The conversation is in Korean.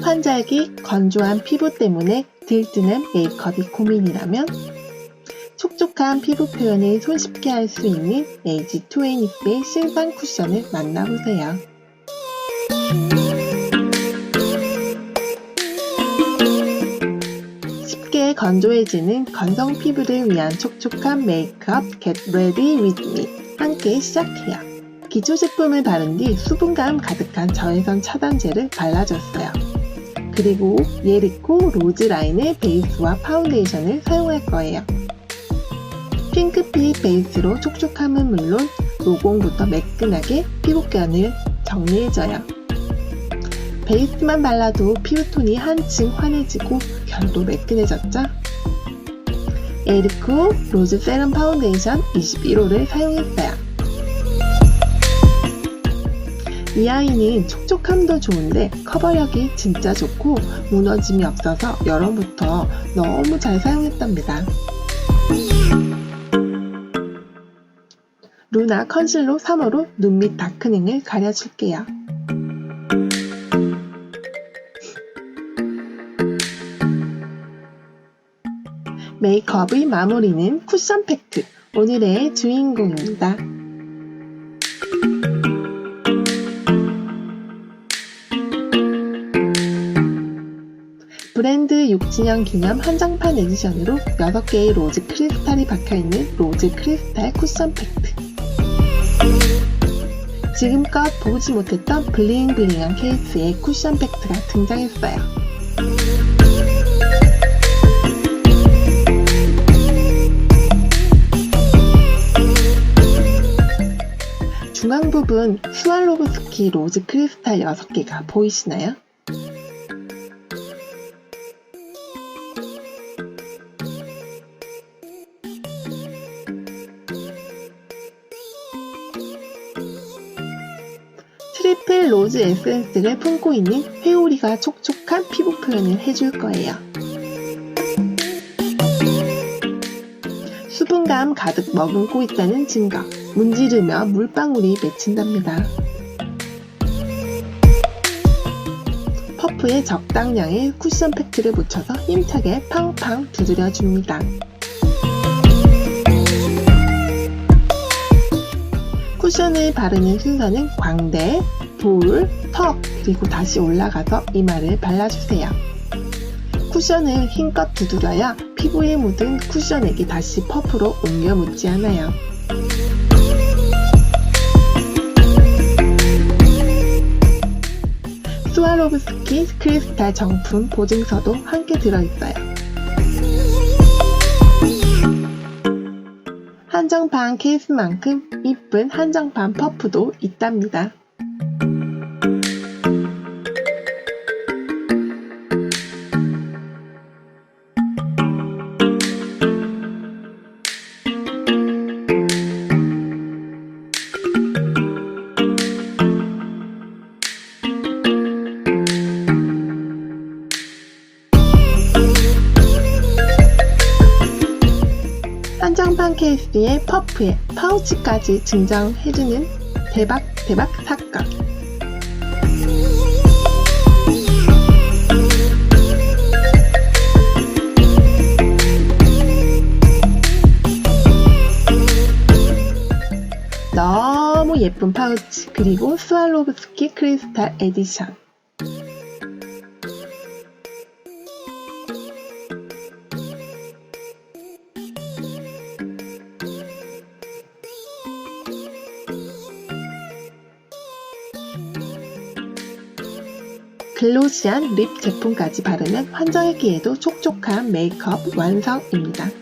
환절기 건조한 피부 때문에 들뜨는 메이크업이 고민이라면 촉촉한 피부 표현을 손쉽게 할 수 있는 에이지 20의 신상 쿠션을 만나보세요. 쉽게 건조해지는 건성 피부를 위한 촉촉한 메이크업 Get Ready With Me 함께 시작해요. 기초 제품을 바른 뒤 수분감 가득한 저해선 차단제를 발라줬어요. 그리고 예리코 로즈 라인의 베이스와 파운데이션을 사용할 거예요. 핑크빛 베이스로 촉촉함은 물론 노공부터 매끈하게 피부견을 정리해줘요. 베이스만 발라도 피부톤이 한층 환해지고 결도 매끈해졌죠? 에리코 로즈 세럼 파운데이션 21호를 사용했어요. 이 아이는 촉촉함도 좋은데 커버력이 진짜 좋고 무너짐이 없어서 여름부터 너무 잘 사용했답니다. 루나 컨실러 3호로 눈 밑 다크닝을 가려줄게요. 메이크업의 마무리는 쿠션 팩트, 오늘의 주인공입니다. 브랜드 6주년 기념 한정판 에디션으로 6개의 로즈 크리스탈이 박혀있는 로즈 크리스탈 쿠션 팩트. 지금껏 보지 못했던 블링블링한 케이스의 쿠션 팩트가 등장했어요. 중앙 부분 스왈로브스키 로즈 크리스탈 6개가 보이시나요? 트리플 로즈 에센스를 품고 있는 회오리가 촉촉한 피부 표현을 해줄 거예요. 수분감 가득 머금고 있다는 증거. 문지르며 물방울이 맺힌답니다. 퍼프에 적당량의 쿠션 팩트를 묻혀서 힘차게 팡팡 두드려 줍니다. 쿠션을 바르는 순서는 광대, 볼, 턱, 그리고 다시 올라가서 이마를 발라주세요. 쿠션을 힘껏 두드려야 피부에 묻은 쿠션액이 다시 퍼프로 옮겨 묻지 않아요. 스와로브스키 크리스탈 정품 보증서도 함께 들어있어요. 한정판 케이스만큼 이쁜 한정판 퍼프도 있답니다. 한정판 케이스에 퍼프에 파우치까지 증정해주는 대박 대박 사건. 너무 예쁜 파우치 그리고 스왈로브스키 크리스탈 에디션 글로시한 립 제품까지 바르면 환절기에도 촉촉한 메이크업 완성입니다.